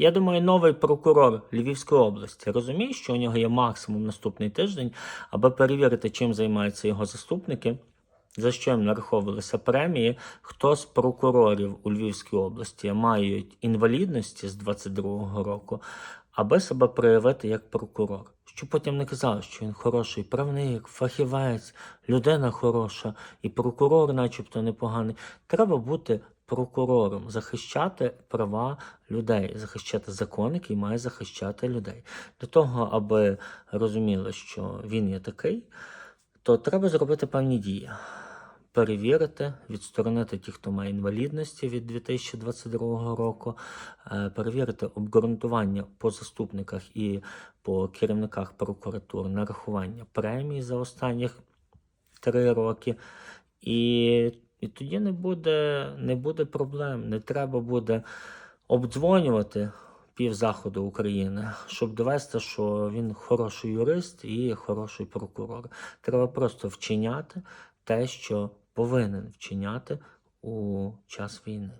Я думаю, новий прокурор Львівської області розуміє, що у нього є максимум наступний тиждень, аби перевірити, чим займаються його заступники, за що їм нараховувалися премії, хто з прокурорів у Львівській області мають інвалідності з 22-го року, аби себе проявити як прокурор. Щоб потім не казали, що він хороший правник, фахівець, людина хороша, і прокурор, начебто, непоганий. Треба бути прокурором, захищати права людей, захищати закон, який має захищати людей. Для того, аби розуміли, що він є такий, то треба зробити певні дії. Перевірити, відсторонити ті, хто має інвалідності від 2022 року, е, перевірити обґрунтування по заступниках і по керівниках прокуратур нарахування премій за останніх три роки. І, і тоді не буде, не буде проблем. Не треба буде обдзвонювати півзаходу України, щоб довести, що він хороший юрист і хороший прокурор. Треба просто вчиняти те, що повинен вчиняти у час війни.